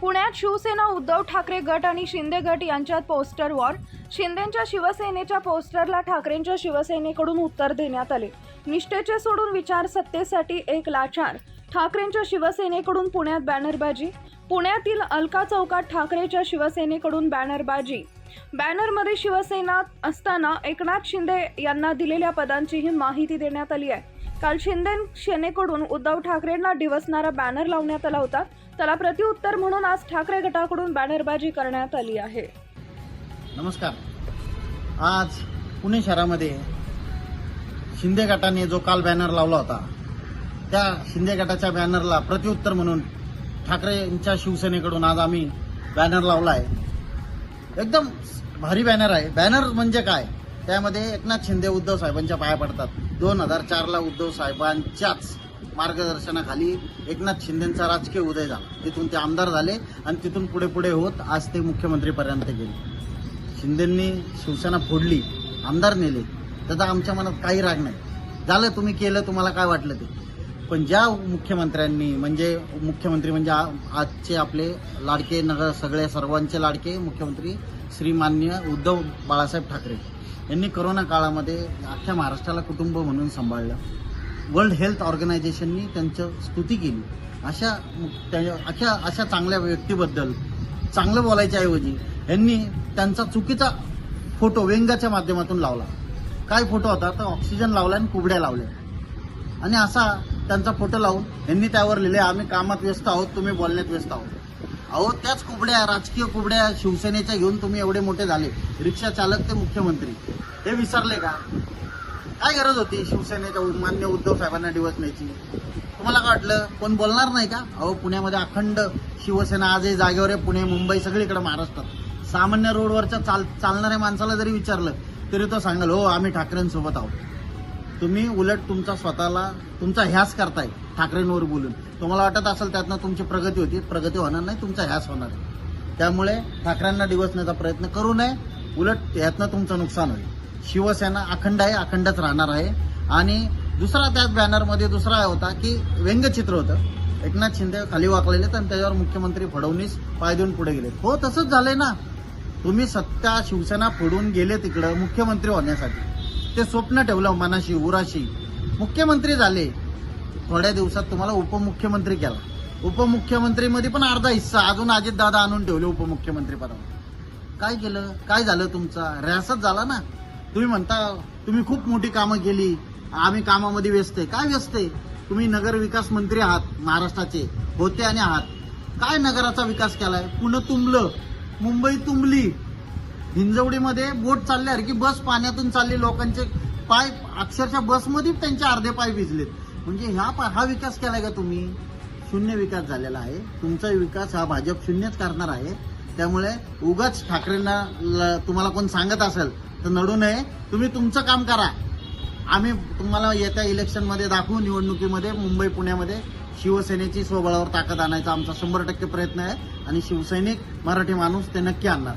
पुण्यात शिवसेना उद्धव ठाकरे गट आणि शिंदे गट यांच्यात पोस्टर वॉर. शिंदेच्या शिवसेनेच्या पोस्टरला ठाकरेंच्या शिवसेनेकडून उत्तर देण्यात आले. निष्ठेचे सोडून विचार सत्तेसाठी एक लाचार. ठाकरेंच्या शिवसेनेकडून पुण्यात बॅनरबाजी. पुण्यातील अलका चौकात ठाकरेच्या शिवसेनेकडून बॅनरबाजी. बॅनरमध्ये शिवसेना असताना एकनाथ शिंदे यांना दिलेल्या पदांचीही माहिती देण्यात आली आहे. काल शिंदे सेनेकडून उद्धव ठाकरेंना डिवसणारा बॅनर लावण्यात आला होता. त्याला प्रत्युत्तर म्हणून आज ठाकरे गटाकडून बॅनरबाजी करण्यात आली आहे. नमस्कार. आज पुणे शहरामध्ये शिंदे गटाने जो काल बॅनर लावला होता त्या शिंदे गटाच्या बॅनरला प्रत्युत्तर म्हणून ठाकरेंच्या शिवसेनेकडून आज आम्ही बॅनर लावला आहे. एकदम भारी बॅनर आहे. बॅनर म्हणजे काय? त्यामध्ये एकनाथ शिंदे उद्धव साहेबांच्या पाया पडतात. दोन हजार चारला उद्धव साहेबांच्याच मार्गदर्शनाखाली एकनाथ शिंदेचा राजकीय उदय झाला. तिथून ते आमदार झाले आणि तिथून पुढे पुढे होत आज ते मुख्यमंत्रीपर्यंत गेले. शिंदेंनी शिवसेना फोडली आमदार नेले. त्याचा आमच्या मनात काही राग नाही. झालं तुम्ही केलं तुम्हाला काय वाटलं ते? पण ज्या मुख्यमंत्र्यांनी म्हणजे मुख्यमंत्री म्हणजे आ- आजचे आपले लाडके नगर सगळे सर्वांचे लाडके मुख्यमंत्री श्रीमान्य उद्धव बाळासाहेब ठाकरे. यांनी करोना काळामध्ये अख्ख्या महाराष्ट्राला कुटुंब म्हणून सांभाळलं. वर्ल्ड हेल्थ ऑर्गनायझेशननी त्यांचं स्तुती केली. अशा त्या- अशा अशा चांगल्या व्यक्तीबद्दल चांगलं बोलायच्या ऐवजी यांनी त्यांचा चुकीचा फोटो व्यंगाच्या माध्यमातून लावला. काय फोटो होता? तर ऑक्सिजन लावला आणि कुबड्या लावल्या. आणि असा त्यांचा फोटो लावून यांनी त्यावर लिहिले आम्ही कामात व्यस्त आहोत तुम्ही बोलण्यात व्यस्त आहोत. अहो त्याच कुबड्या राजकीय कुबड्या शिवसेनेच्या घेऊन तुम्ही एवढे मोठे झाले. रिक्षा चालक ते मुख्यमंत्री. हे विसरले का? काय गरज होती शिवसेनेच्या मान्य उद्धव साहेबांना डिवचण्याची तुम्हाला काय वाटलं? कोण बोलणार नाही का? अहो पुण्यामध्ये अखंड शिवसेना आजही जागेवर आहे. पुणे मुंबई सगळीकडे महाराष्ट्रात. सामान्य रोडवरच्या चाल चालणाऱ्या माणसाला जरी विचारलं तरी तो सांगाल हो आम्ही ठाकरेंसोबत आहोत. तुम्ही उलट तुमचा स्वतःला तुमचा ह्यास करताय ठाकरेंवर बोलून. तुम्हाला वाटत असेल त्यातनं तुमची प्रगती होती. प्रगती होणार नाही तुमचा ह्यास होणार त्यामुळे ठाकरेंना दिवसण्याचा प्रयत्न करू नये. उलट यातनं तुमचं नुकसान होईल. शिवसेना अखंड आहे अखंडच राहणार आहे. आणि दुसरा त्याच बॅनरमध्ये दुसरा होता की व्यंगचित्र होतं. एकनाथ शिंदे खाली वाकलेले तर त्याच्यावर मुख्यमंत्री फडणवीस पाय देऊन पुढे गेले हो तसंच झालंय ना. तुम्ही सत्ता शिवसेना फोडून गेले तिकडं मुख्यमंत्री होण्यासाठी. ते स्वप्न ठेवलं मनाशी उराशी. मुख्यमंत्री झाले. थोड्या दिवसात तुम्हाला उपमुख्यमंत्री केला. उपमुख्यमंत्रीमध्ये पण अर्धा हिस्सा. अजून अजितदादा आणून ठेवले उपमुख्यमंत्री पदावर काय केलं? काय झालं तुमचा? रॅसच झाला ना. तुम्ही म्हणता तुम्ही खूप मोठी कामं केली आम्ही कामामध्ये व्यस्त आहे. काय व्यस्त आहे? तुम्ही नगर विकास मंत्री आहात महाराष्ट्राचे होते आणि आहात. काय नगराचा विकास केलाय? पुणे तुंबलं मुंबई तुंबली. हिंजवडीमध्ये बोट चालल्यासारखी बस पाण्यातून चालली लोकांचे पाय अक्षरशः बसमध्ये त्यांचे अर्धे पाय भिजलेत म्हणजे ह्या हा विकास केलाय का तुम्ही? शून्य विकास झालेला आहे. तुमचा विकास हा भाजप शून्यच करणार आहे. त्यामुळे उगाच ठाकरेंना ल- तुम्हाला कोण सांगत असेल तर नडू नये. तुम्ही तुमचं काम करा. आम्ही तुम्हाला येत्या इलेक्शनमध्ये दाखवू निवडणुकीमध्ये मुंबई पुण्यामध्ये. शिवसेनेची स्वबळावर ताकद आणायचा आमचा शंभर टक्के प्रयत्न आहे. आणि शिवसैनिक मराठी माणूस ते नक्की आणणार.